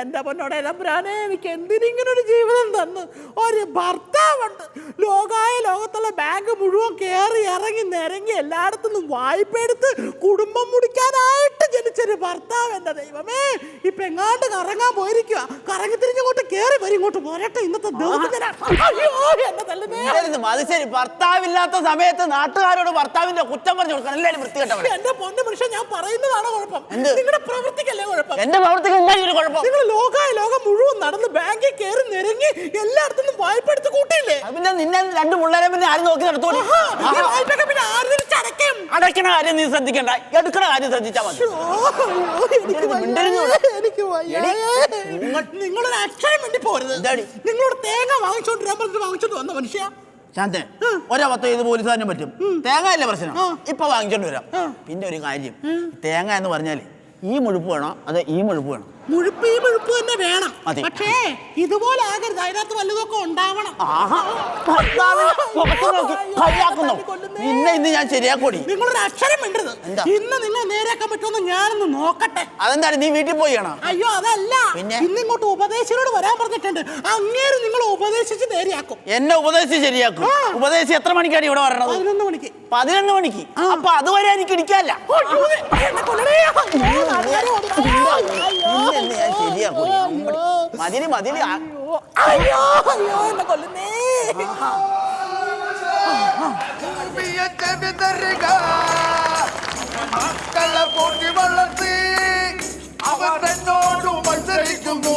എന്റെ പൊന്നോടെ എലബ്രാനെ എനിക്ക് എന്തിനിങ്ങനെ ഒരു ജീവിതം തന്നു? ഒരു ഭർത്താവുണ്ട്. ലോകായ ലോകത്തുള്ള ബാങ്ക് മുഴുവൻ കയറി ഇറങ്ങി നിരങ്ങി എല്ലായിടത്തുനിന്നും വായ്പ എടുത്ത് കുടുംബം മുടിക്കാനായിട്ട് ജനിച്ചൊരു ഭർത്താവ് എന്റെ ദൈവമേ ഇപ്പൊ എങ്ങാണ്ട് കറങ്ങാൻ പോയിരിക്കുക കറങ്ങി തിരിഞ്ഞങ്ങോട്ട് കയറി വരും ഇങ്ങോട്ട് പോരട്ടെ ഇന്നത്തെ ദിവസം. അത് ശരി. ഭർത്താവില്ലാത്ത സമയത്ത് നാട്ടുകാരോട് ഭർത്താവിന്റെ കുറ്റം പറഞ്ഞു കൊടുക്കണം. എല്ലാവരും വൃത്തികെട്ടവരെ. എന്റെ പൊന്നു മനുഷ്യൻ ഞാൻ പറയുന്നതാണ് കുഴപ്പം? നിങ്ങളുടെ പ്രവൃത്തിക്കല്ലേ കുഴപ്പം? എന്റെ പ്രവൃത്തിക്ക് ഒരു കുഴപ്പം. നിങ്ങൾ ലോകായ ലോകം മുഴുവൻ നടന്ന് ബാങ്കിൽ കയറി നിരങ്ങി എല്ലായിടത്തും വായ്പ എടുത്ത് കൂട്ടിയില്ലേ? പിന്നെ നിന്നെ രണ്ട് പിള്ളേരെ പിന്നെ ആരും നോക്കി നടത്തോളൂ വായ്പ പിന്നെ ആരും? അടയ്ക്കണ കാര്യം നീ ശ്രദ്ധിക്കണ്ട. എടുക്കണ കാര്യം ശ്രദ്ധിച്ചാ മതി. എനിക്ക് വയ്യ, എനിക്ക് വയ്യ. നിങ്ങളൊരു അക്ഷരം വേണ്ടി പോരുത്. നിങ്ങളോട് തേങ്ങ വാങ്ങിച്ചോണ്ട് വരാൻ പറഞ്ഞിട്ട് വാങ്ങിച്ചോണ്ട് വന്ന മനുഷ്യ. ഒരവത്ത പോലീസുകാരനും പറ്റും. തേങ്ങ അല്ലേ പ്രശ്നം? ഇപ്പൊ വാങ്ങിച്ചോണ്ട് വരാം. പിന്നെ ഒരു കാര്യം. തേങ്ങ എന്ന് പറഞ്ഞാൽ ഈ മുഴുപ്പ് വേണോ? അതെ ഈ മുഴുപ്പ് വേണം? മുഴുപ്പ് ഈ മുഴുപ്പ് തന്നെ വേണം. പക്ഷേ ഇതുപോലെ ആകരുത്. അതിനകത്ത് വല്ലതൊക്കെ ഉണ്ടാവണം. ആഹാ നോക്കി കളിയാക്കുന്നു. നിന്നെ ഇന്ന് ഞാൻ ശരിയാക്കോടി. നിങ്ങളൊരു അക്ഷരം മിണ്ടരുത്. എന്താ? ഇന്ന് നിങ്ങൾ നേരെയാക്കാൻ പറ്റുമെന്ന് ഞാനൊന്ന് നോക്കട്ടെ. അതെന്താ നീ വീട്ടിൽ പോയാണ് അയ്യോ അതല്ല. പിന്നെ? ഇന്ന് ഇങ്ങോട്ട് ഉപദേശിനോട് വരാൻ പറഞ്ഞിട്ടുണ്ട്. അങ്ങേര് നിങ്ങൾ ഉപദേശിച്ച് നേരെയാക്കും. എന്നെ ഉപദേശിച്ച് ശരിയാക്കും. ആ. ഉപദേശിച്ച് എത്ര മണിക്കാണ് ഇവിടെ വരണത്? പതിനൊന്ന് മണിക്ക്. പതിനൊന്ന് മണിക്ക്. അപ്പൊ അതുവരെ എനിക്ക് ഇടിക്കാല്ല എന്നെ കൊല്ലണേ. നാട്ടുകാര്. അയ്യോ, നിന്നെ ഞാൻ ശരിയാക്കും അയ്യോ, അമ്പടി. മതിൽ മതിൽ ആ- അയ്യോ അയ്യോ എന്നെ കൊല്ലുന്നേ. വിയറ്റെ വിതറുക. മക്കളെ പോറ്റി വളർത്തി അവർ എന്നോട് മത്സരിക്കുന്നു.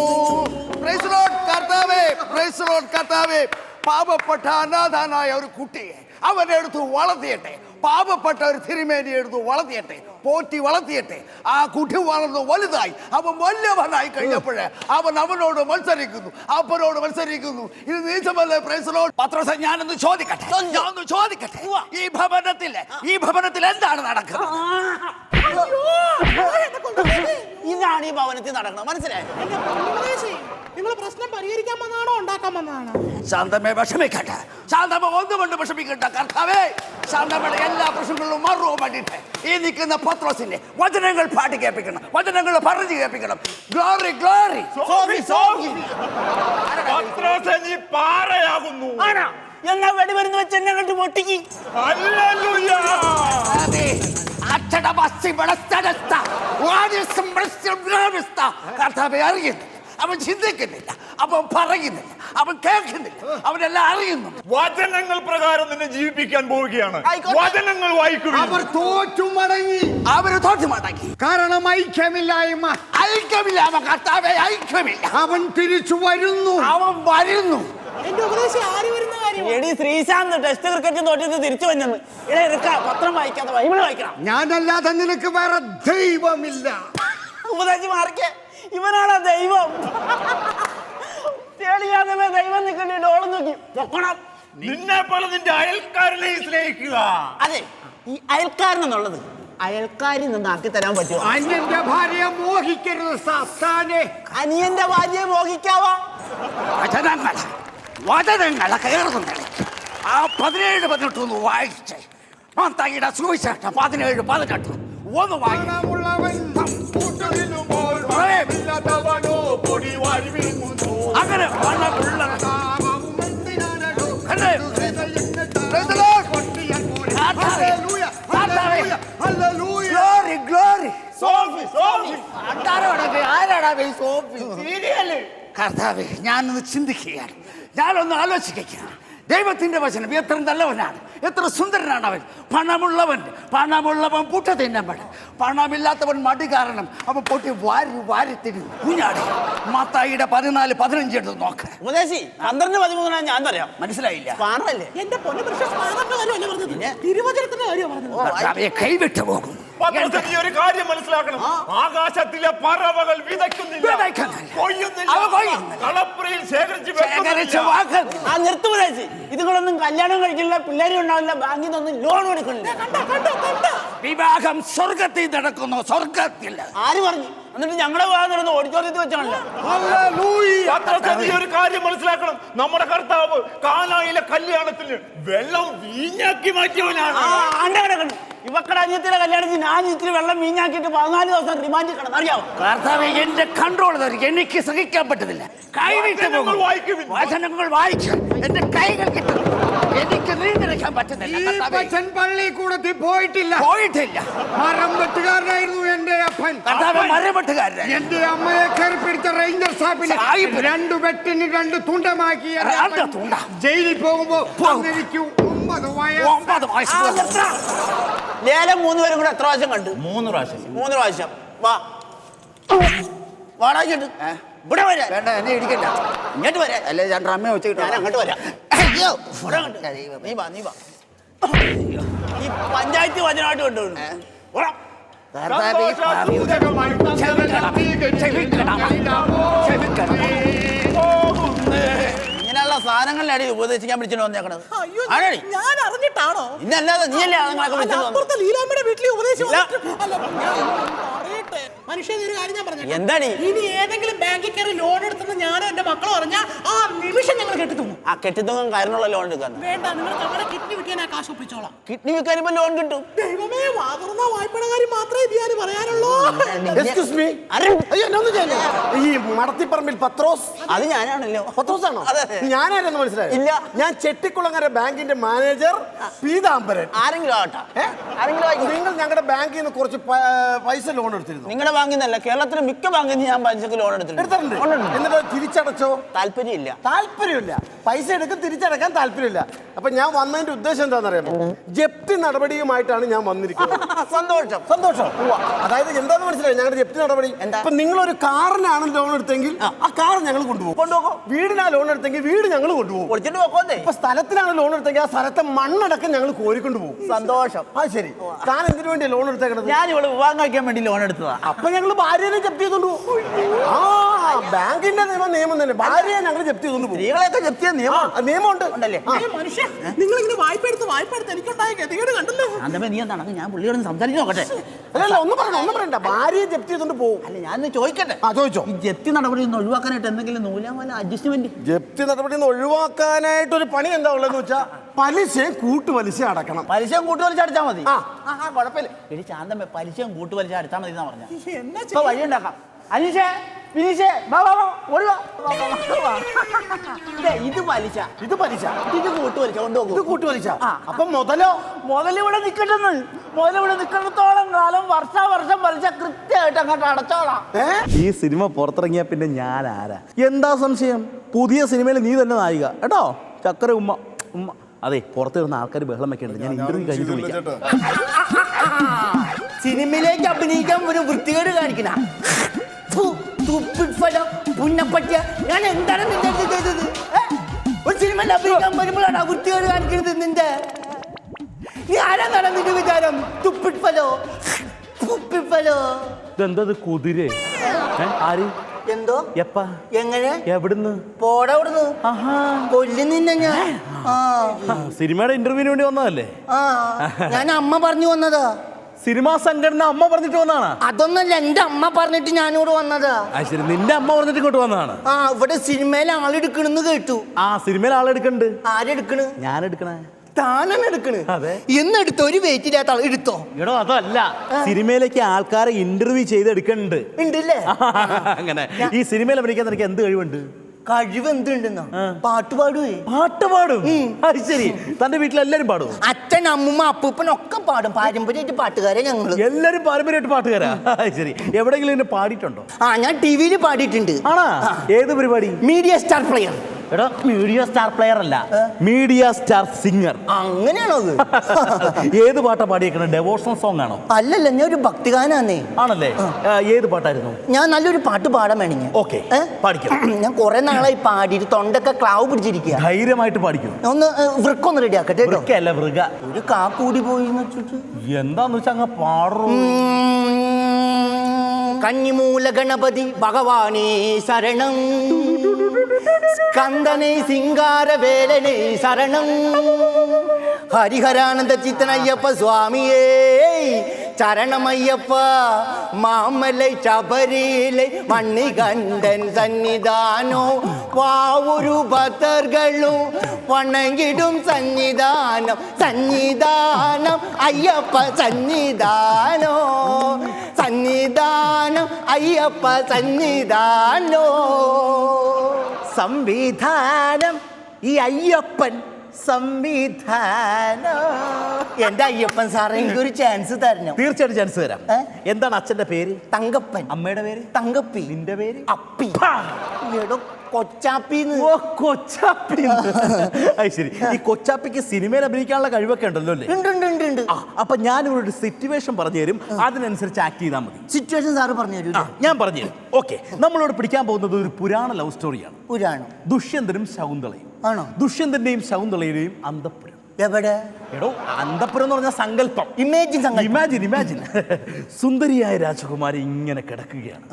Praise the Lord, കർത്താവേ Praise the Lord, കർത്താവേ. പാപപ്പെട്ട അനാഥാനായ ഒരു കുട്ടിയെ അവനെ എടുത്ത് വളർത്തിയട്ടെ. പാപപ്പെട്ട ഒരു തിരുമേനി എടുത്ത് വളർത്തിയട്ടെ പോറ്റി വളർത്തിയട്ടെ. ആ കുട്ടി വളർന്നു വലുതായി. അവൻ വലിയവനായി കഴിഞ്ഞപ്പോഴേ അവൻ അവനോട് മത്സരിക്കുന്നു അപ്പനോട് മത്സരിക്കുന്നു. ഇത് നീച്ചമല്ലേ പ്രൈസലോ പത്രസ ഞാനൊന്ന് ചോദിക്കട്ടെ? ഞാനൊന്ന് ചോദിക്കട്ടെ? ഈ ഭവനത്തിൽ ഈ ഭവനത്തിൽ എന്താണ് നടക്കുന്നത്? ഇതാണ് ഈ ഭവനത്തിൽ നടക്കണം മനസ്സിലായോ? നിങ്ങൾ പ്രശ്നം പരിഹരിക്കാൻ വന്നാണോ ഉണ്ടാക്കാൻ വന്നതാണോ? ശാന്തമ്മ വിഷമിക്കട്ടെ. ശാന്തമ്മ ഒന്നുകൊണ്ട് വിഷമിക്കട്ടെ കർത്താവേ. ശാന്തമ്മയുടെ എല്ലാ പ്രശ്നങ്ങളിലും മറുപടി വേണ്ടിയിട്ട് ഈ നിൽക്കുന്ന പത്രോസിന്റെ വചനങ്ങൾ പാട്ട് കേൾപ്പിക്കണം വചനങ്ങൾ പറഞ്ഞു കേൾപ്പിക്കണം. Glory glory. പത്രോസേ, നീ പാറയാകുന്നു. ആണോ? എന്നാ വെടിമരുന്ന് വെച്ച് എന്നെ കണ്ട് പൊട്ടിക്ക്. ഹല്ലേലൂയ. കർത്താവെ അറിയുന്നു അവൻ ചിന്തിക്കുന്നില്ല. അവൻ പറയുന്നില്ല. അവൻ കേൾക്കുന്നില്ല. അവനെല്ലാം അറിയുന്നു വചനങ്ങൾ പ്രകാരം നിന്നെ ജീവിപ്പിക്കാൻ പോവുകയാണ്. വചനങ്ങൾ വായിക്കുക അവർ തോറ്റു മടങ്ങി അവർ തോറ്റു മടങ്ങി കാരണം ഐക്യമില്ലായ്മ. ഐക്യമില്ല അവൻ കർത്താവെ ഐക്യമില്ല. അവൻ തിരിച്ചു വരുന്നു. അവൻ വരുന്നു. എന്റെ ഉപദേശം ആര് വരുന്ന കാര്യം? എടി ശ്രീശാന്ത് ടെസ്റ്റ് ക്രിക്കറ്റ് തോറ്റത് തിരിച്ചു വന്നെന്ന്. ഇടേ എടുക്ക പത്രം വായിക്കാതെ ബൈബിൾ വായിക്കണം. ഞാനല്ലാതെ നിനക്ക് വേറെ ദൈവമില്ല. ഉപദേശി മാറിക്കേ. ഇവനാണ് ദൈവം? തേളിയാതെ ദൈവം നിൽക്കണ്ടി ഡോളം നോക്കി. പൊക്കണം. നിന്നെ പോലെ നിന്റെ അയൽക്കാരനെ സ്നേഹിക്കുക. അതെ ഈ അയൽക്കാരൻ എന്നുള്ളത് അയൽക്കാരിൽ നിന്ന് ആക്കി തരാൻ പറ്റുമോ? അന്യന്റെ ഭാര്യയെ മോഹിക്കരുത് സാത്താനെ. അനിയന്റെ ഭാര്യയെ മോഹിക്കാവാ? വചനങ്ങൾ കയറുന്നുണ്ട് ആ പതിനേഴ് പതിനെട്ട് ഒന്ന് വായിച്ചേ മത്തായിയുടെ സുവിശേഷം പതിനേഴ് പതിനെട്ട് ഒന്ന്. അങ്ങനെ? കർത്താവേ ഞാനൊന്ന് ചിന്തിക്കുകയാണ്. ഞാനൊന്ന് ആലോചിക്കുക ദൈവത്തിന്റെ വചനം എത്ര നല്ലവനാണ്. എത്ര സുന്ദരനാണ് അവൻ. പണമുള്ളവൻ പണമുള്ളവൻ പുട്ട തിന്നവൻ. പണമില്ലാത്തവൻ മടി കാരണം അവൻ പൊട്ടി വാരി വാരി തിരി കുഞ്ഞാടി മത്തായിയുടെ പതിനാല് പതിനഞ്ച് എടുത്ത് നോക്ക്. ഉപദേശി പന്ത്രണ്ട് പതിമൂന്നാണ് ഞാൻ പറയാം മനസ്സിലായില്ല എന്റെ? തിരുവചനത്തിന്റെ കൈവിട്ടു പോകും നീ ഒരു കാര്യം മനസ്സിലാക്കണം. ആകാശത്തിലെ പറവകൾ വിതയ്ക്കുന്നില്ല. കളപ്പുരയിൽ ശേഖരിച്ച് ആ ഇതുങ്ങളൊന്നും കല്യാണം കഴിക്കില്ല പിള്ളേരും ഉണ്ടാവില്ല ബാങ്കിൽ നിന്നൊന്നും ലോൺ എടുക്കുന്നില്ല. വിവാഹം സ്വർഗത്തിൽ നടക്കുന്നു. സ്വർഗത്തിൽ. ആര് പറഞ്ഞു? എന്നിട്ട് ഞങ്ങളെ പോകാൻ നടന്ന് ഓഡിറ്റോറിയത്തിൽ വെച്ചാണല്ലോ. ഒരു കാര്യം മനസ്സിലാക്കണം. നമ്മുടെ കർത്താവ് കാനായിലെ കല്യാണത്തിന് വെള്ളം വീഞ്ഞാക്കി മാറ്റിയവനാണ്. ഇവക്കടെ അഞ്ഞത്തിലെ കല്യാണത്തിൽ ഞാൻ ഇത്തിരി വെള്ളം വീഞ്ഞാക്കിയിട്ട് പതിനാല് ദിവസം റിമാൻഡ് കിടന്നു അറിയാമോ കർത്താവ് എന്റെ കൺട്രോൾ തരും എനിക്ക് സഹിക്കാൻ പറ്റത്തില്ല കൈവിട്ട്. വചനങ്ങൾ വായിക്കും എന്റെ കൈകൾ കിട്ടും എനിക്ക് നീണ്ടിരിക്കാൻ പറ്റുന്നില്ല. ഈപ്പച്ചൻ പള്ളിക്കൂടത്തിൽ പോയിട്ടില്ല. പോയിട്ടില്ല. മരം വെട്ടുകാരനായിരുന്നു എന്റെ അപ്പൻ. മരം വെട്ടുകാരൻ എന്റെ അമ്മയെ കയറി പിടിച്ച റേഞ്ചർ സാഹിബിന് സാഹിബ്. രണ്ടു വെട്ടിന് രണ്ട് തുണ്ടമാക്കി എന്റെ രണ്ട് തുണ്ട. ജയിലിൽ പോകുമ്പോ എനിക്ക് ഒമ്പത് വയസ്സ്. ഒമ്പത് വയസ്സ്. ലേലം മൂന്ന് പേരും കൂടെ എത്ര പ്രാവശ്യം കണ്ടു? മൂന്ന് പ്രാവശ്യം. മൂന്ന് പ്രാവശ്യം. വാ. വാടാ ഇങ്ങോട്ട് ഇവിടെ വരാ വേണ്ട എന്നെ ഇടിക്കണ്ട. ഇങ്ങോട്ട് വരാ അല്ലേ ഞാൻ ഡ്രമ്മ വെച്ചിട്ട് ഞാൻ അങ്ങോട്ട് വരാം. അയ്യോ. ഇവിടെ അങ്ങോട്ട്. നീ വാ നീ വാ. ഈ പഞ്ചായത്ത് വചനമായിട്ട് കൊണ്ടുപോകുന്നു സാധനങ്ങളിലാണ് ഉപദേശിക്കാൻ വിളിച്ചിട്ട് വന്നേക്കണത്? അയ്യോ ആണോടി ഞാൻ അറിഞ്ഞിട്ടാണോ? ഇന്നല്ലാതെ നീയല്ലേ അതുങ്ങളൊക്കെ വിളിച്ചത് അപ്പുറത്തെ ലീലാമ്മയുടെ വീട്ടിൽ ഉപദേശം വന്നിട്ട് അല്ല, ഞാൻ പറയട്ടെ. മനുഷ്യ ഒരു കാര്യം ഞാൻ പറഞ്ഞു എന്താടി? ഇനി ഏതെങ്കിലും ബാങ്കിൽ കയറി ലോൺ എടുത്തെന്ന് ഞാനും എന്റെ മക്കളും പറഞ്ഞാൽ ആ നിമിഷം ഞങ്ങൾ കെട്ടിത്തുന്നു ആ കെട്ടിത്തുങ്ങം കാരണമുള്ള ലോൺ എടുക്കാൻ വേണ്ട നിങ്ങൾ നമ്മുടെ കിഡ്നി വിൽക്കാൻ ആ കാശ് ഒപ്പിച്ചോളാം. കിഡ്നി വിൽക്കാൻ ഇപ്പൊ ലോൺ കിട്ടും. ദൈവമേ വാതുറന്ന വായ്പയുടെ കാര്യം മാത്രമേ ഇത് ഞാൻ പറയാനുള്ളൂ. എക്സ്ക്യൂസ് മീ ആരും അയ്യോ എന്നൊന്നും ചെയ്യല്ലേ? മടത്തിപ്പറമ്പിൽ പത്രോസ്. അത് ഞാനാണല്ലോ. പത്രോസ് ആണോ അതെ. ഞാനാരെന്ന് മനസ്സിലായോ ഇല്ല. ഞാൻ ചെട്ടിക്കുളങ്ങര ബാങ്കിന്റെ മാനേജർ പീതാംബരൻ. ആരെങ്കിലും ആവട്ടെ. ഏ? ആരെങ്കിലും ആയിക്കോട്ടെ. നിങ്ങൾ ഞങ്ങളുടെ ബാങ്കിൽ നിന്ന് കുറച്ച് പ- പൈസ ലോൺ എടുത്തിരുന്നു. നിങ്ങളുടെ ബാങ്കിൽ നിന്നല്ല കേരളത്തിലെ മിക്ക ബാങ്കിൽ നിന്ന് ഞാൻ പലിശക്ക് ലോൺ എടുത്തിട്ടുണ്ട്. എടുത്തിട്ടുണ്ട്. എന്നിട്ട് അത് തിരിച്ചടച്ചോ? താല്പര്യമില്ല. താല്പര്യമില്ല. പൈസ എടുക്കും തിരിച്ചടക്കാൻ താല്പര്യമില്ല. അപ്പൊ ഞാൻ വന്നതിന്റെ ഉദ്ദേശം എന്താണെന്നറിയാമോ? ജപ്തി നടപടിയുമായിട്ടാണ് ഞാൻ വന്നിരിക്കുന്നത്. സന്തോഷം. സന്തോഷം. അതായത് എന്താന്ന് മനസ്സിലായി? ഞങ്ങളുടെ ജപ്തി നടപടി. എന്താ? ഇപ്പൊ നിങ്ങൾ ഒരു കാറിനാണ് ലോൺ എടുത്തെങ്കിൽ ആ. കാർ ഞങ്ങൾ കൊണ്ടുപോകും. കൊണ്ടുപോകും വീടിനാ ലോൺ എടുത്തെങ്കിൽ വീട് ഞങ്ങൾ കൊണ്ടുപോകും. പൊളിച്ചിട്ട് പോക്കോന്നേ ഇപ്പൊ സ്ഥലത്തിനാണ് ലോൺ എടുത്തെങ്കിൽ ആ സ്ഥലത്തെ മണ്ണടക്കം ഞങ്ങൾ കോരിക്കൊണ്ട് പോകും. സന്തോഷം. ആ ശരി. താൻ എന്തിനു വേണ്ടി ലോൺ എടുത്തേക്കണത്? ഞാൻ ഇവിടെ വിവാഹം കഴിക്കാൻ വേണ്ടി ലോൺ എടുത്തതാ. അപ്പൊ ഞങ്ങൾ ഭാര്യനെ ജപ്തി ചെയ്തോണ്ട് പോകും. ആ ബാങ്കിന്റെ നിയമം നിയമം തന്നെ. ഭാര്യയെ ഞങ്ങൾ ജപ്തി ചെയ്തു പോകും. സ്ത്രീകളെയൊക്കെ ജപ്തി നിയമം നിയമമുണ്ട്. ഉണ്ടല്ലേ? മനുഷ്യ നിങ്ങൾ ഇങ്ങനെ വായ്പ എടുത്ത് വായ്പ എടുത്ത് എനിക്കുണ്ടായ ഗതികേട് കണ്ടല്ലോ. നീ എന്താണ്? ഞാൻ പുള്ളിയോട് സംസാരിച്ചു നോക്കട്ടെ. അല്ലല്ല ഒന്നും പറയണ്ട ഒന്നും പറയണ്ട. ഭാര്യയെ ജപ്തി ചെയ്തോണ്ട് പോകും. അല്ല ഞാൻ ചോദിക്കട്ടെ. ആ ചോദിച്ചോ. ഈ ജപ്തി നടപടി ഒന്ന് ഒഴിവാക്കാനായിട്ട് എന്തെങ്കിലും നൂലാമല അഡ്ജസ്റ്റ്മെന്റ് ജപ്തി നടപടി നിന്ന് ഒഴിവാക്കാനായിട്ട് ഒരു പണി എന്താ ഉള്ളതെന്ന് വെച്ചാൽ പലിശയും കൂട്ടുപലിശ അടക്കണം. പലിശയും കൂട്ടുപലിശ അടച്ചാൽ മതി. ആ. കുഴപ്പമില്ല. എടി ചാന്തമ്മ പലിശയും കൂട്ടുപലിശ അടച്ചാൽ മതി എന്നാ പറഞ്ഞാ വഴി ഉണ്ടാക്കാം അനീഷേ വിനീഷേ വാ വാ വാ ഓടി ഇത്. ദേ, ഇത് പലിശ ഇത് പലിശ ഇത് കൂട്ടുപലിശ ഇത് കൊണ്ടുപോകും വലിച്ച ആ. അപ്പൊ മുതലോ? മുതലിവിടെ നിൽക്കട്ടെന്ന്. മുതലിവിടെ നിൽക്കുന്നിടത്തോളം കാലം വർഷാവർഷം പലിശ കൃത്യമായിട്ട് അങ്ങോട്ട് അടച്ചോളാം. ഏ? ഈ സിനിമ പുറത്തിറങ്ങിയ പിന്നെ ഞാൻ ആരാ? എന്താ സംശയം? പുതിയ സിനിമയിൽ നീ തന്നെ നായിക. കേട്ടോ? ചക്കര ഉമ്മ ഉമ്മ. അതെ പുറത്ത് വരുന്ന ആൾക്കാർ ബഹളം വെക്കേണ്ടത് ഞാൻ ഇന്റർവ്യൂ കഴിഞ്ഞിട്ട് വിളിക്കാം. സിനിമയിലേക്ക് അഭിനയിക്കാൻ ഒരു വൃത്തികേട് കാണിക്കണ. പുന്നപ്പറ്റിയ ഞാൻ എന്താണ് നിന്റെ അടുത്ത് ചെയ്തത് ഏ? ഒരു സിനിമയിൽ അഭിനയിക്കാൻ വരുമ്പോഴാണ് ആ വൃത്തികേട് കാണിക്കുന്നത് നിന്റെ? നീ ആരാന്നാണ് നിന്റെ വിചാരം? ഇതെന്തത് കുതിര? ആര്? എന്തോ? എപ്പാ? എങ്ങനെ? എവിടുന്ന്? പോടാ അവിടുന്ന്. ആഹാ. കൊല്ലു നിന്നെ ഞാൻ. ആ. ആ, സിനിമയുടെ ഇന്റർവ്യൂവിന് വേണ്ടി വന്നതല്ലേ? ആ. ഞാൻ അമ്മ പറഞ്ഞു വന്നതാ. സിനിമാ സംഘടന അമ്മ പറഞ്ഞിട്ട് വന്നതാണ്. അതൊന്നല്ല എന്റെ അമ്മ പറഞ്ഞിട്ട് ഞാനിവിടെ വന്നത്. ആ ശരി നിന്റെ അമ്മ പറഞ്ഞിട്ട് ഇങ്ങോട്ട് വന്നതാണ്. ആ ഇവിടെ സിനിമയിൽ ആളെടുക്കണെന്ന് കേട്ടു. ആ സിനിമയിൽ ആളെടുക്കണ്ട് ആരെടുക്കണ് ഞാൻ എടുക്കണേ. താനാണ് എടുക്കണ്. അതെ. എന്നെടുത്തോ ഒരു വെയിറ്റ് ഇല്ലാത്ത ആൾ എടുത്തോ? എടോ അതല്ല. സിനിമയിലേക്ക് ആൾക്കാരെ ഇന്റർവ്യൂ ചെയ്ത് എടുക്കണ്ട് ഉണ്ടല്ലേ? അങ്ങനെ. ഈ സിനിമയിൽ അഭിനയിക്കാൻ നിനക്ക് എന്ത് കഴിവുണ്ട്? കഴിവ് എന്തുണ്ടെന്നോ പാട്ട് പാടുവേ. പാട്ട് പാടും? അത് ശരി. തന്റെ വീട്ടിൽ എല്ലാരും പാടും അച്ഛൻ അമ്മൂമ്മ അപ്പൂപ്പൻ ഒക്കെ പാടും. പാരമ്പര്യമായിട്ട് പാട്ടുകാരെ ഞങ്ങൾ എല്ലാരും പാരമ്പര്യമായിട്ട് പാട്ടുകാരാ? ശരി. എവിടെങ്കിലും എന്നെ പാടിയിട്ടുണ്ടോ? ആ ഞാൻ ടി വിയിൽ പാടിയിട്ടുണ്ട്. ആണോ? ഏത് പരിപാടി? Media star player. എടോ മീഡിയ സ്റ്റാർ പ്ലെയർ അല്ല. മീഡിയ സ്റ്റാർ സിംഗർ അങ്ങനെയാണോ അത് ഏത് പാട്ടാ പാടിയേക്കണ? ഡെവോഷണൽ സോങ് ആണോ? അല്ലല്ല ഞാൻ ഒരു ഭക്തിഗാനാന്നേ. ആണല്ലേ? ഏത് പാട്ടായിരുന്നു? ഞാൻ നല്ലൊരു പാട്ട് പാടാൻ വേണിഞ്ഞ ഓക്കെ പാടിക്കാം. ഞാൻ കുറെ നാളായി പാടിയിട്ട് തൊണ്ടൊക്കെ ക്ലാവ് പിടിച്ചിരിക്കുക ധൈര്യമായിട്ട് പാടിക്കും. ഒന്ന് വൃക്കൊന്ന് റെഡി ആക്കട്ടെ കേട്ടോ. വൃക്കല്ല വൃക. ഒരു കാ കൂടി പോയി വെച്ചിട്ട്. എന്താന്ന് വെച്ചാ അങ്ങ് പാടും. കന്നിമൂല ഗണപതി ഭഗവാനേ ശരണം. கந்தனை சிங்கார வேலனை சரணம். ஹரிஹரானந்த சித்தன் ஐயப்ப சுவாமியே சரணம் ஐயப்பா மாமலை சபரியிலை மண்ணி கண்டன் சன்னிதானோ பாவுரு பக்தர்களும் வணங்கிடும் சன்னிதானம் சன்னிதானம் ஐயப்ப சன்னிதானம் സന്നിധാനം അയ്യപ്പ സന്നിധാനോ. സംവിധാനം ഈ അയ്യപ്പൻ സംവിധാനം. എന്റെ അയ്യപ്പൻ സാറേ എനിക്ക് ഒരു ചാൻസ് തരണം. തീർച്ചയായിട്ടും ചാൻസ് തരാം. എന്താണ് അച്ഛന്റെ പേര്? തങ്കപ്പൻ. അമ്മയുടെ പേര്? തങ്കപ്പി. നിന്റെ പേര്? അപ്പി. എടോ കൊച്ചാപ്പിന്ന്. ഓ കൊച്ചാപ്പി അത് ശരി. ഈ കൊച്ചാപ്പിക്ക് സിനിമയിൽ അഭിനയിക്കാനുള്ള കഴിവൊക്കെ ഉണ്ടല്ലോ അല്ലേ? ഉണ്ട് ഉണ്ട് ഉണ്ട് ഉണ്ട്. ആ, അപ്പൊ ഞാൻ ഒരു സിറ്റുവേഷൻ പറഞ്ഞു തരും. അതിനനുസരിച്ച് ആക്ട് ചെയ്താൽ മതി. സിറ്റുവേഷൻ സാറ് പറഞ്ഞു തരൂ ആ, ഞാൻ പറഞ്ഞു തരും. ഓക്കെ നമ്മളോട് പിടിക്കാൻ പോകുന്നത് ഒരു പുരാണ ലവ് സ്റ്റോറിയാണ് പുരാണം. ദുഷ്യന്തനും ശകുന്തളയും. ആണോ? ദുഷ്യന്തന്റെയും ശകുന്തളയുടെയും അന്തപ്പുരം. എവിടെ? എടോ അന്തപുരം എന്ന് പറഞ്ഞ സങ്കല്പം. ഇമേജിൻ ഇമാജിൻ ഇമാജിൻ സുന്ദരിയായ രാജകുമാരി ഇങ്ങനെ കിടക്കുകയാണ്.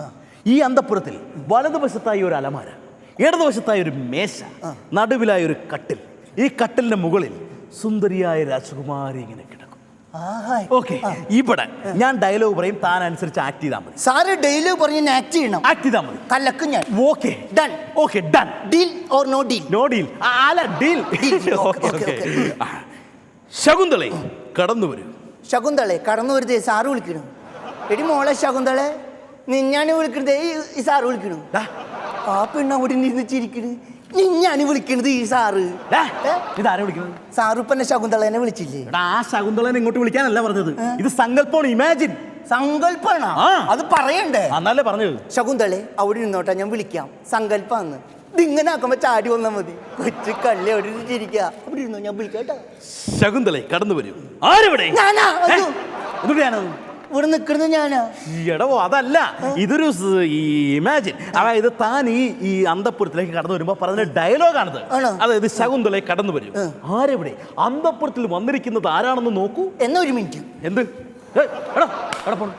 ഈ അന്തപ്പുരത്തിൽ വലതുവശത്തായി ഒരു അലമാര. ഇടതുവശത്തായി ഒരു മേശ നടുവിലായ ഒരു കട്ടിൽ. ഈ കട്ടിലിന്റെ മുകളിൽ സുന്ദരിയായ രാജകുമാരി ഇങ്ങനെ കിടക്കും. ഓക്കെ ഇവിടെ ഞാൻ ഡയലോഗ് പറയും താൻ അനുസരിച്ച് ആക്ട് ചെയ്താൽ മതി. സാറ് ഡയലോഗ് പറഞ്ഞ് ആക്ട് ചെയ്യണം. ആക്ട് ചെയ്താൽ മതി. കലക്കും ഞാൻ. Okay. Done okay done deal or no deal no deal ആല ഡീൽ ശകുന്തളെ കടന്നു വരൂ. ശകുന്തളെ കടന്നു വരുതേ സാറ് വിളിക്കണം. എടി മോളെ ശകുന്തളെ നിന്നാണ് വിളിക്കണത് ഈ സാറ് വിളിക്കണു. ആ പെണ്ണ് അവിടെ ഇരുന്ന് ചിരിക്കണ്. നിഞ്ഞാണ് വിളിക്കണത് ഈ സാറ്. ഇത് ആരെ വിളിക്കുന്നത്? സാറ് ഇപ്പൊ എന്നെ ശകുന്തളേനെ വിളിച്ചില്ലേ? ആ ശകുന്തളനെ ഇങ്ങോട്ട് വിളിക്കാനല്ല പറഞ്ഞത്. ഇത് സങ്കല്പമാണ് ഇമാജിൻ. സങ്കല്പാണ്? അത് പറയണ്ടേ? അന്നല്ലേ പറഞ്ഞത്. ശകുന്തളെ അവിടെ ഇരുന്നോട്ടെ ഞാൻ വിളിക്കാം. സങ്കല്പാന്ന്. ഇതിങ്ങനെ ആക്കുമ്പോ ചാടി വന്നാ മതി. കൊച്ചു കള്ളി അവിടെ ഇരിക്കുക അവിടെ ഇരുന്നോ ഞാൻ വിളിക്കാട്ടോ ശകുന്തളെ കടന്നു വരൂ. ആരെവിടെ? ഞാനാ. എന്തുകൊണ്ടാണ് ഇവിടെ നിൽക്കുന്നത് ഞാനാ. എടവോ അതല്ല. ഇതൊരു ഇമാജിൻ. അതായത് താൻ ഈ ഈ അന്തപുരത്തിലേക്ക് കടന്നു വരുമ്പോ പറഞ്ഞ ഡയലോഗാണിത്? അതായത് ശകുന്തളെ കടന്നു വരും. ആരെവിടെ? അന്തപുരത്തിൽ വന്നിരിക്കുന്നത് ആരാണെന്ന് നോക്കൂ. എന്നാ ഒരു മിനിറ്റ്. എന്ത്? എടാ, എടാ പോണു.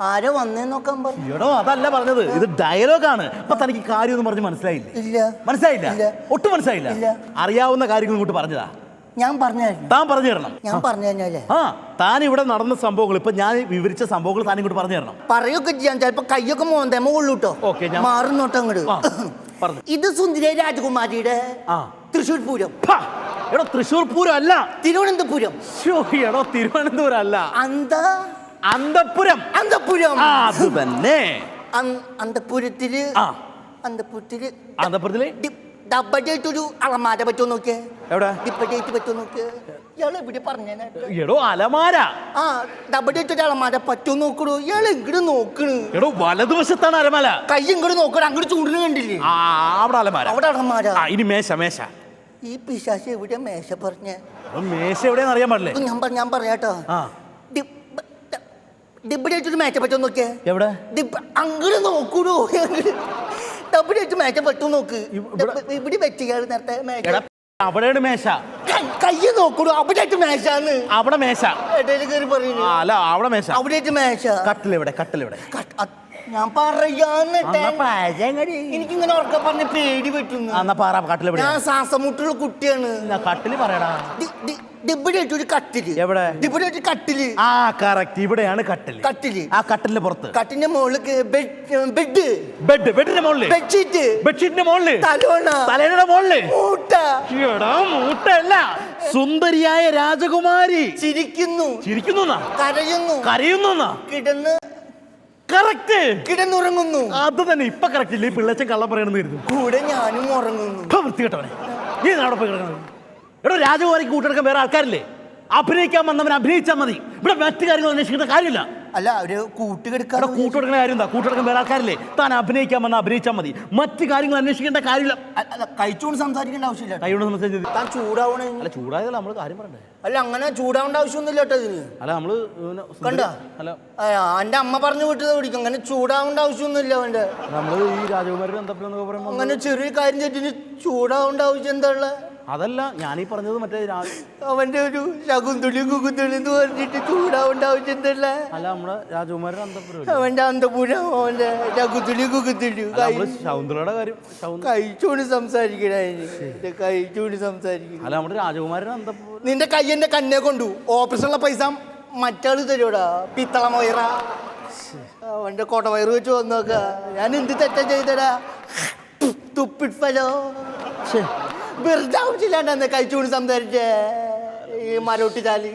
ആരോ വന്നേ നോക്കാൻ പറഞ്ഞു എടോ അതല്ല പറഞ്ഞത്. ഇത് ഡയലോഗാണ്. അപ്പൊ തനിക്ക് കാര്യമൊന്നും പറഞ്ഞ് മനസ്സിലായില്ല? ഇല്ല. മനസ്സിലായില്ല? ഒട്ടും മനസ്സിലായില്ല? അറിയാവുന്ന കാര്യങ്ങൾ ഇങ്ങോട്ട് പറഞ്ഞതാ. ഞാൻ പറഞ്ഞു താൻ പറഞ്ഞു തരണം. ഞാൻ പറഞ്ഞു തന്നെ ആ താൻ ഇവിടെ നടന്ന സംഭവങ്ങൾ ഇപ്പൊ ഞാൻ വിവരിച്ച സംഭവങ്ങൾ താൻ ഇങ്ങോട്ട് പറഞ്ഞു തരണം. പറയൊക്കെ ചെയ്യാൻ ചിലപ്പോ കയ്യൊക്കെ മോന്തേമ ഉള്ളൂട്ടോ ഓക്കെ ഞാൻ- മാറുന്നോട്ടോ അങ്ങോട്ട് പറഞ്ഞു. ഇത് സുന്ദരി രാജകുമാരിയുടെ ആ. തൃശ്ശൂർ പൂരം. എടോ തൃശ്ശൂർ പൂരം അല്ല തിരുവനന്തപുരം എടോ തിരുവനന്തപുരം അല്ല അന്ത? അന്തപുരം. അന്തപുരം. അത് തന്നെ. അന്തപുരത്തിൽ അന്തപുരത്തിൽ അന്തപുരത്തിൽ? ഡബഡായിട്ടൊരു അളമാര പറ്റുമോ നോക്കിയേ? എവിടെ? ഡിപ്പഡേറ്റ് പറ്റുമോ നോക്കിയേ? ഇയാൾ എവിടെ പറഞ്ഞേനെ? എടോ അലമാര. ആ ഡബഡേറ്റ് അളമാര പറ്റുമോ നോക്കണു? ഇയാൾ ഇങ്ങോട്ട് നോക്കണ്? എടോ വലതുവശത്താണ് അലമാര. കൈ ഇങ്ങോട്ട് നോക്കണം. അങ്ങോട്ട് ചൂടിന് കണ്ടില്ലേ? ആ അവിടെ അലമാര. അവിടെ അളമാര ആ ഇനി മേശ മേശ. ഈ പിശാശ് എവിടെ മേശ പറഞ്ഞ? എടോ, മേശ എവിടെയാന്ന് അറിയാൻ പാടില്ലേ? ഞാൻ പറ- ഞാൻ പറയാട്ടോ. ആ. മേശ പറ്റുമോ നോക്കിയേ? എവിടെ? അങ്ങോട്ട് നോക്കൂടോ? ഡബിഡേറ്റ് മേശ പറ്റുമോ നോക്ക്. ഇവിടെ- വെച്ചിയാൾ നേരത്തെ മേശ. അവിടെയാണ് മേശ. കൈ നോക്കൂടോ അവിടേറ്റ് മേശാന്ന്. അവിടെ മേശ. ഇടയിൽ കയറി പറയുന്നു അല്ല അവിടെ മേശ. അവിടേറ്റ് മേശ. കട്ടിലെവിടെ കട്ടിലെവിടെ. ഞാൻ പറയാന്ന് എന്നാ പഴങ്ങടി. എനിക്കിങ്ങനെ ഉറക്കെ പറഞ്ഞ പേടി പറ്റുന്നു എന്നാ പറ കട്ടിൽ ഞാൻ ശ്വാസമുട്ടുള്ള കുട്ടിയാണ്. കട്ടിൽ പറയടാ. ഡിബിഡേറ്റ് ഒരു കട്ടിൽ. എവിടെ? ഡിബിഡേറ്റ് കട്ടിൽ. ആ കറക്റ്റ് ഇവിടെയാണ് കട്ടിൽ. കട്ടിൽ. ആ കട്ടിലിന്റെ പുറത്ത്. കട്ടിന്റെ മുകളിൽ ബെഡ് ബെഡ്. ബെഡ് ബെഡിന്റെ മുകളിൽ ബെഡ്ഷീറ്റ്. ബെഡ്ഷീറ്റിന്റെ മുകളിൽ തലോണ. തലേയുടെ മുകളിൽ മൂട്ട. എടാ മൂട്ടല്ല സുന്ദരിയായ രാജകുമാരി. ചിരിക്കുന്നു. ചിരിക്കുന്നു കരയുന്നു. കരയുന്നു കിടന്ന് കറക്റ്റ് കിടന്നുറങ്ങുന്നു. അത് തന്നെ ഇപ്പൊ കറക്റ്റ് ഇല്ല? ഈ പിള്ളച്ചൻ കള്ളം പറയണമെന്ന് കരുതും. കൂടെ ഞാനും ഉറങ്ങുന്നു. ഇപ്പൊ വൃത്തികെട്ടവനെ നീ അവിടെ പോയി കിടക്കണം. എടോ രാജകുമാരിക്ക് കൂട്ടെടുക്കാൻ വേറെ ആൾക്കാരില്ലേ? അഭിനയിക്കാൻ വന്നവൻ അഭിനയിച്ചാൽ മതി. ഇവിടെ മറ്റു കാര്യങ്ങൾ അന്വേഷിക്കേണ്ട കാര്യമില്ല. അല്ല ഒരു കൂട്ടുകെടുക്കാൻ കൂട്ടുകൊടുക്കുന്ന കാര്യം എന്താ? കൂട്ടുകൊടുക്കുന്ന വേറെ ആൾക്കാരില്ലേ? താൻ അഭിനയിക്കാൻ വന്ന അഭിനയിച്ചാൽ മതി. മറ്റു കാര്യങ്ങൾ അന്വേഷിക്കേണ്ട കാര്യമില്ല. കഴിച്ചുകൊണ്ട് സംസാരിക്കേണ്ട ആവശ്യമില്ല കൈ കൊണ്ട് സംസാരിച്ചത് താൻ ചൂടാവണേ. അല്ല ചൂടായതല്ല നമ്മൾ കാര്യം പറയണ്ടേ? അല്ല അങ്ങനെ ചൂടാവേണ്ട ആവശ്യമൊന്നുമില്ല കേട്ടോ ഇതിന്. അല്ല നമ്മൾ കണ്ട? അല്ല. എന്റെ അമ്മ പറഞ്ഞു വിട്ടത് പിടിക്കും. അങ്ങനെ ചൂടാവേണ്ട ആവശ്യമൊന്നുമില്ല അവന്റെ. നമ്മൾ ഈ രാജകുമാരി പറയുമ്പോൾ അങ്ങനെ ചെറിയ കാര്യം തെറ്റിന് ചൂടാവേണ്ട ആവശ്യം എന്താ ഉള്ളത് അതല്ല ഞാനീ പറഞ്ഞത് മറ്റേ രാ- അവന്റെ ഒരു ശകുന്തുളി കുകുന്തുളി എന്ന് പറഞ്ഞിട്ട് ചൂടാവേണ്ട അല്ല നമ്മുടെ രാജകുമാരൻ അന്തപുരം അവന്റെ അന്തപുരം അവന്റെ ശകുന്തുളി കുകുന്തുളി. നമ്മൾ കാര്യം ശൗന്ദ കഴിച്ചോണ്ട് സംസാരിക്കണ കഴിച്ചോണ്ട് സംസാരിക്കണം. അല്ല നമ്മുടെ രാജകുമാരൻ അന്തപുരം നിന്റെ കൈ എന്റെ കണ്ണെ കൊണ്ടു. ഓപ്പറേഷനുള്ള പൈസ മറ്റാൾ തരൂടാ പിത്തള മൊയറ. അവന്റെ കോട്ടവയറ് വെച്ച് വന്നോക്ക. ഞാൻ എന്ത് തെറ്റാ ചെയ്തടാ? തുപ്പിട്ട് ഫലോ വെറുതെ ആവശ്യമില്ലാണ്ടെന്ന് കഴിച്ചുകൊണ്ട് സംസാരിച്ചേ? ഈ മരോട്ടി ചാലി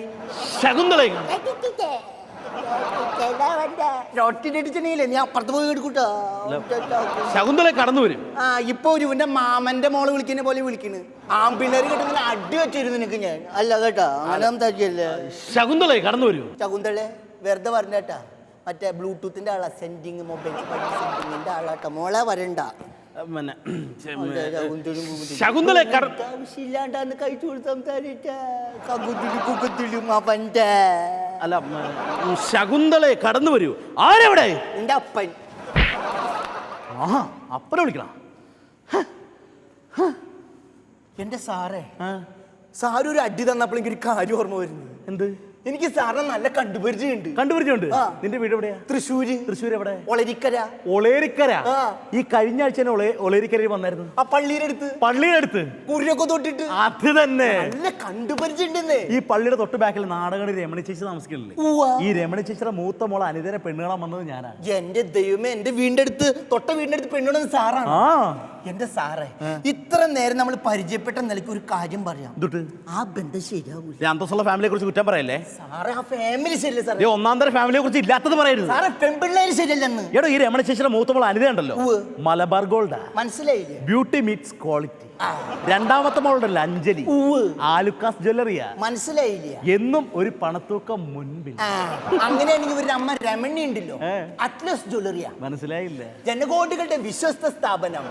ശകുന്തള കടന്നു വരും. ആ ഇപ്പൊ ഒരുവിന്റെ ഇവന്റെ മാമന്റെ മോൾ വിളിക്കുന്ന പോലെ വിളിക്കണ്. ആമ്പിള്ളേര് കിട്ടുന്ന അടി വെച്ചിരുന്നു നിനക്ക് ഞാൻ. അല്ല കേട്ടോ അങ്ങനെ സംസാരിക്കല്ലേ? ശകുന്തള കടന്നു വരും. ശകുന്തളെ വെറുതെ പറഞ്ഞേട്ടാ. മറ്റേ ബ്ലൂടൂത്തിന്റെ ആളാ സെൻഡിങ് മൊബൈൽ സെൻഡിങ്ങിന്റെ ആളാട്ടോ. മോളെ വരണ്ട. പിന്നെ. ശകുന്തള ആവശ്യമില്ലാണ്ടാന്ന് കഴിച്ചു കൊടുത്ത് അവന്റെ അല്ല ശകുന്തളെ കടന്നു വരൂ. ആരെവിടെ? എന്റെ അപ്പൻ. ആ അപ്പനെ വിളിക്കണം? എന്റെ സാറേ. സാറൊരു ഒരു അടി തന്നപ്പോൾ എനിക്കൊരു കാര്യം ഓർമ്മ വരുന്നു. എന്ത്? എനിക്ക് സാറിനെ നല്ല കണ്ടുപരിചയമുണ്ട്. കണ്ടുപരിചയുണ്ട് നിന്റെ വീട് എവിടെയാ? തൃശ്ശൂര്. തൃശ്ശൂർ എവിടെ? ഒളരിക്കര. ഒളേരിക്കര? ഈ കഴിഞ്ഞ ആഴ്ച ഒളേരിക്കരയിൽ വന്നായിരുന്നു. ആ പള്ളിയുടെ അടുത്ത്. പള്ളിയുടെ അടുത്ത്? കുരിയൊക്കെ തൊട്ടിട്ട്. അത് തന്നെ. നല്ല കണ്ടുപരിചയുണ്ടെന്നേ ഈ പള്ളിയുടെ തൊട്ട് ബാക്കിൽ നാടകണി രമണി ചേച്ചി താമസിക്കുന്നില്ലേ ഈ രമണി ചേച്ചിയുടെ മൂത്ത മോളെ അനിതരെ പെണ്ണുകളാൻ വന്നത് ഞാനാണ്. എന്റെ ദൈവമേ എന്റെ വീടിന്റെ അടുത്ത് തൊട്ട വീടിന്റെ അടുത്ത് പെണ്ണുണ്ടെന്ന് സാറാണ്. എന്റെ സാറേ ഇത്ര നേരം നമ്മൾ പരിചയപ്പെട്ട നിലയ്ക്ക് ഒരു കാര്യം പറയാം. ആ ബന്ധം ശരിയാവൂല. അന്തസ്സുള്ള ഫാമിലിയെ കുറിച്ച് കുറ്റം പറയല്ലേ? സാറേ ആ ഫാമിലി ശരിയല്ല സാറേ? ഒന്നാം തരം ഫാമിലിയെ കുറിച്ച് ഇല്ലാത്തത് പറയരുത്. സാറേ പെൺപിള്ളേര് ശരിയല്ലെന്ന്. എടോ ഈ രമണ ശേഷിയുടെ മൂത്ത മോൾ അനിത ഉണ്ടല്ലോ. ഉവ്വ്. മലബാർ ഗോൾഡ്. മനസ്സിലായില്ലേ? ബ്യൂട്ടി മീറ്റ്സ് ക്വാളിറ്റി രണ്ടാമത്തെ മോളുണ്ടല്ലോ അഞ്ജലി ഉവ്വ്. ആലുക്കാസ് ജ്വല്ലറിയാ. മനസ്സിലായില്ല? എന്നും ഒരു പണത്തൂക്കം മുൻപിൽ. ആ, അങ്ങനെയാണെങ്കിൽ ഒരു അമ്മ രമണി ഉണ്ടല്ലോ. ഏ. അറ്റ്ലസ് ജ്വല്ലറിയാ മനസ്സിലായില്ല? ജനകോടികളുടെ വിശ്വസ്ത സ്ഥാപനം.